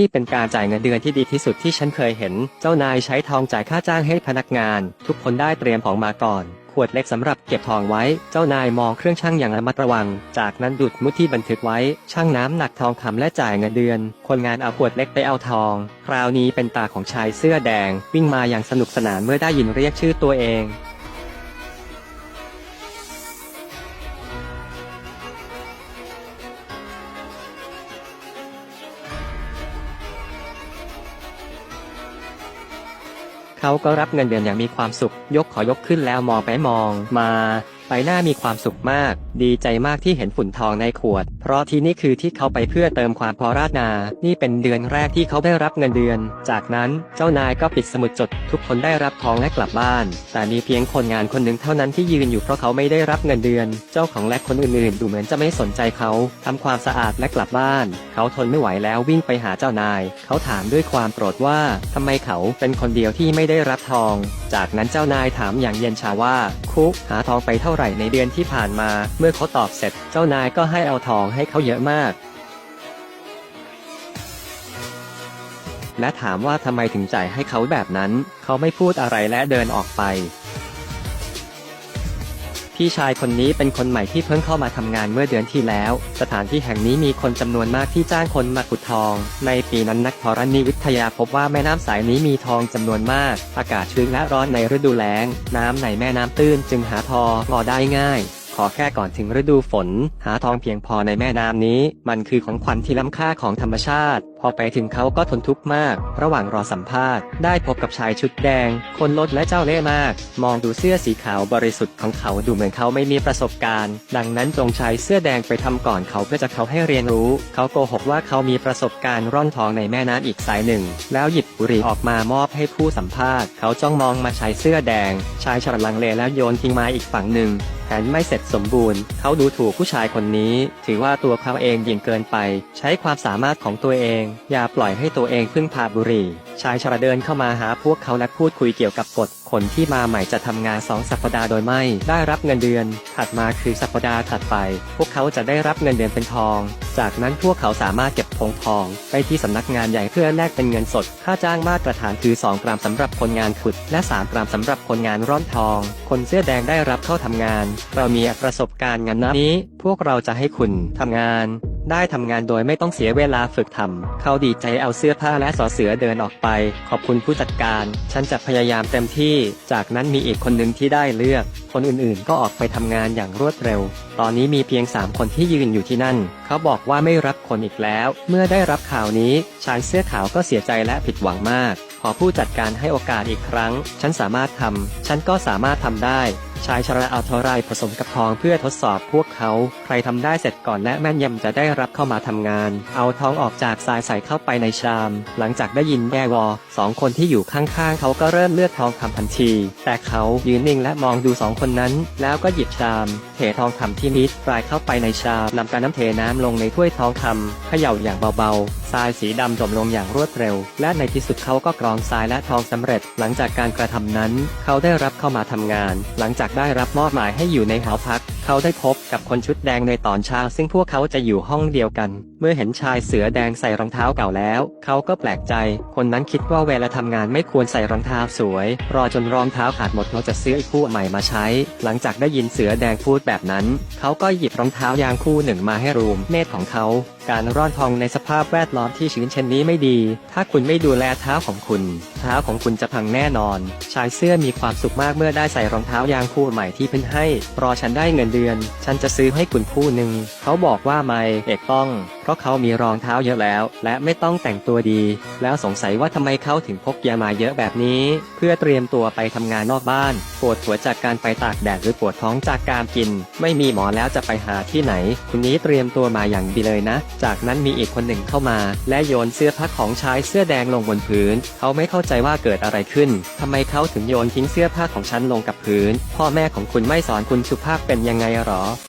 นี่เป็นการจ่ายเงินเดือนที่ดีที่สุดที่ฉันเคยเห็น เจ้านายใช้ทองจ่ายค่าจ้างให้พนักงาน ทุกคนได้เตรียมของมาก่อน ขวดเล็กสำหรับเก็บทองไว้ เจ้านายมองเครื่องชั่งอย่างระมัดระวัง จากนั้นดุดมุดที่บันทึกไว้ ชั่งน้ำหนักทองคำและจ่ายเงินเดือน คนงานเอาขวดเล็กไปเอาทอง คราวนี้เป็นตาของชายเสื้อแดง วิ่งมาอย่างสนุกสนานเมื่อได้ยินเรียกชื่อตัวเอง เขาก็รับเงินเดือนอย่างมีความสุข ยกขอยกขึ้นแล้วมองไปมองมาใบหน้ามีความสุขมาก ดีใจมากที่เห็นฝุ่นทองในขวด เพราะที่นี่คือที่เขาไปเพื่อเติมความพอราดนา นี่เป็นเดือนแรกที่เขาได้รับเงินเดือน จากนั้นเจ้านายก็ปิดสมุดจด ทุกคนได้รับทองและกลับบ้าน แต่มีเพียงคนงานคนหนึ่งเท่านั้นที่ยืนอยู่เพราะเขาไม่ได้รับเงินเดือน เจ้าของและคนอื่นๆ ดูเหมือนจะไม่สนใจเขาทำความสะอาดและกลับบ้าน เขาทนไม่ไหวแล้ววิ่งไปหาเจ้านาย เขาถามด้วยความโกรธว่าทำไมเขาเป็นคนเดียวที่ไม่ได้รับทอง จากนั้นเจ้านายถามอย่างเย็นชาว่า คุก หาทองไปเท่าไหร่ในเดือนที่ผ่านมา เมื่อเขาตอบเสร็จ เจ้านายก็ให้เอาทองให้เขาเยอะมาก และถามว่าทำไมถึงจ่ายให้เขาแบบนั้น เขาไม่พูดอะไรและเดินออกไป พี่ชายคนนี้เป็นคนใหม่ที่เพิ่งเข้ามาทำงานเมื่อเดือนที่แล้ว สถานที่แห่งนี้มีคนจำนวนมากที่จ้างคนมาขุดทอง ในปีนั้นนักธรณีวิทยาพบว่าแม่น้ำสายนี้มีทองจำนวนมาก อากาศชื้นและร้อนในฤดูแล้ง น้ำในแม่น้ำตื้นจึงหาทองงอได้ง่าย ขอแค่ก่อนถึงฤดูฝน หาทองเพียงพอในแม่น้ำนี้ มันคือของขวัญที่ล้ำค่าของธรรมชาติ พอไปถึงเขาก็ทนทุกข์มาก ระหว่างรอสัมภาษณ์ ได้พบกับชายชุดแดง คนลดและเจ้าเล่ห์มาก มองดูเสื้อสีขาวบริสุทธิ์ของเขาดูเหมือนเขาไม่มีประสบการณ์ ดังนั้นจงชายเสื้อแดงไปทำก่อนเขาเพื่อจะเขาให้เรียนรู้ เขาโกหกว่าเขามีประสบการณ์ร่อนทองในแม่น้ำอีกสายหนึ่ง แล้วหยิบบุหรี่ออกมามอบให้ผู้สัมภาษณ์ เขาจ้องมองมาชายเสื้อแดง ชายฉลังเลแล้วโยนทิ้งไม้อีกฝั่งหนึ่ง แผนไม่เสร็จสมบูรณ์ เขาดูถูกผู้ชายคนนี้ ถือว่าตัวเขาเองยิ่งเกินไป ใช้ความสามารถของตัวเอง อย่าปล่อยให้ตัวเองพึ่งพาบุรี ชายชราเดินเข้ามาหาพวกเขาและพูดคุยเกี่ยวกับกฎคนที่มาใหม่จะทำงาน2สัปดาห์โดยไม่ ได้รับเงินเดือน ถัดมาคือสัปดาห์ถัดไป พวกเขาจะได้รับเงินเดือนเป็นทอง จากนั้นพวกเขาสามารถเก็บ ผงทองไปที่สำนักงานใหญ่เพื่อแลกเป็นเงินสด ค่าจ้างมาตรฐานคือ 2 กรัมสำหรับคนงานขุด และ 3 กรัมสำหรับคนงานร่อนทอง คนเสื้อแดงได้รับเข้าทำงาน เรามีประสบการณ์งานนี้ พวกเราจะให้คุณทำงาน ได้ทำงานโดยไม่ต้องเสียเวลาฝึกทำ เขาดีใจเอาเสื้อผ้าและสอเสือเดินออกไป ขอบคุณผู้จัดการ ฉันจะพยายามเต็มที่ จากนั้นมีอีกคนหนึ่งที่ได้เลือก คนอื่นๆ ก็ออกไปทำงานอย่างรวดเร็ว ตอนนี้มีเพียง 3 คนที่ยืนอยู่ที่นั่น เขาบอกว่าไม่รับคนอีกแล้ว เมื่อได้รับข่าวนี้ ชายเสื้อขาวก็เสียใจและผิดหวังมาก ขอผู้จัดการให้โอกาสอีกครั้ง ฉันสามารถทำ ฉันก็สามารถทำได้ ชายชราเอาทอไรผสมกับทองเพื่อทดสอบพวกเขา ใครทำได้เสร็จก่อนและแม่นยำจะได้รับเข้ามาทำงาน เอาทองออกจากทรายใส่เข้าไปในชาม หลังจากได้ยินแย่วอสองคนที่อยู่ข้างๆ เขาก็เริ่มเลือกทองคำทันที แต่เขายืนนิ่งและมองดูสองคนนั้น แล้วก็หยิบชามเททองคำที่มิดปลายเข้าไปในชามนำการน้ำเทน้ำลงในถ้วยทองคำเขย่าอย่างเบาๆทรายสีดำจมลงอย่างรวดเร็ว และในที่สุดเขาก็กรองทรายและทองสำเร็จ หลังจากการกระทำนั้น เขาได้รับเข้ามาทำงาน หลังจากได้รับมอบหมายให้อยู่ในหอพัก เขาได้พบกับคนชุดแดงในตอนเช้า ซึ่งพวกเขาจะอยู่ห้องเดียวกัน มื่อเห็นชายเสือแดงใส่รองเท้าเก่าแล้ว เขาก็แปลกใจ คนนั้นคิดว่าเวลาทำงานไม่ควรใส่รองเท้าสวย รอจนรองเท้าขาดหมดเขาจะซื้ออีกคู่ใหม่มาใช้ หลังจากได้ยินเสือแดงพูดแบบนั้น เขาก็หยิบรองเท้ายางคู่หนึ่งมาให้รูมเมทของเขา การร่อนทองในสภาพแวดล้อมที่ชื้นเช่นนี้ไม่ดี ถ้าคุณไม่ดูแลเท้าของคุณ เท้าของคุณจะพังแน่นอน ชายเสื้อมีความสุขมากเมื่อได้ใส่รองเท้ายางคู่ใหม่ที่เพิ่นให้ รอฉันได้เงินเดือน ฉันจะซื้อให้คุณคู่หนึ่ง เขาบอกว่าไม่ เอกต้อง เพราะเขามีรองเท้าเยอะแล้ว และไม่ต้องแต่งตัวดี แล้วสงสัยว่าทำไมเขาถึงพกยามาเยอะแบบนี้ เพื่อเตรียมตัวไปทำงานนอกบ้าน ปวดหัวจากการไปตากแดดหรือปวดท้องจากการกิน ไม่มีหมอแล้วจะไปหาที่ไหนคุณนี้เตรียมตัวมาอย่างดีเลยนะ จากนั้นมีอีกคนหนึ่งเข้ามา และโยนเสื้อผ้าของชายเสื้อแดงลงบนพื้น เขาไม่เข้าใจว่าเกิดอะไรขึ้นทำไมเขาถึงโยนทิ้งเสื้อผ้าของฉันลงกับพื้น พ่อแม่ของคุณไม่สอนคุณสุภาพเป็นยังไงหรอ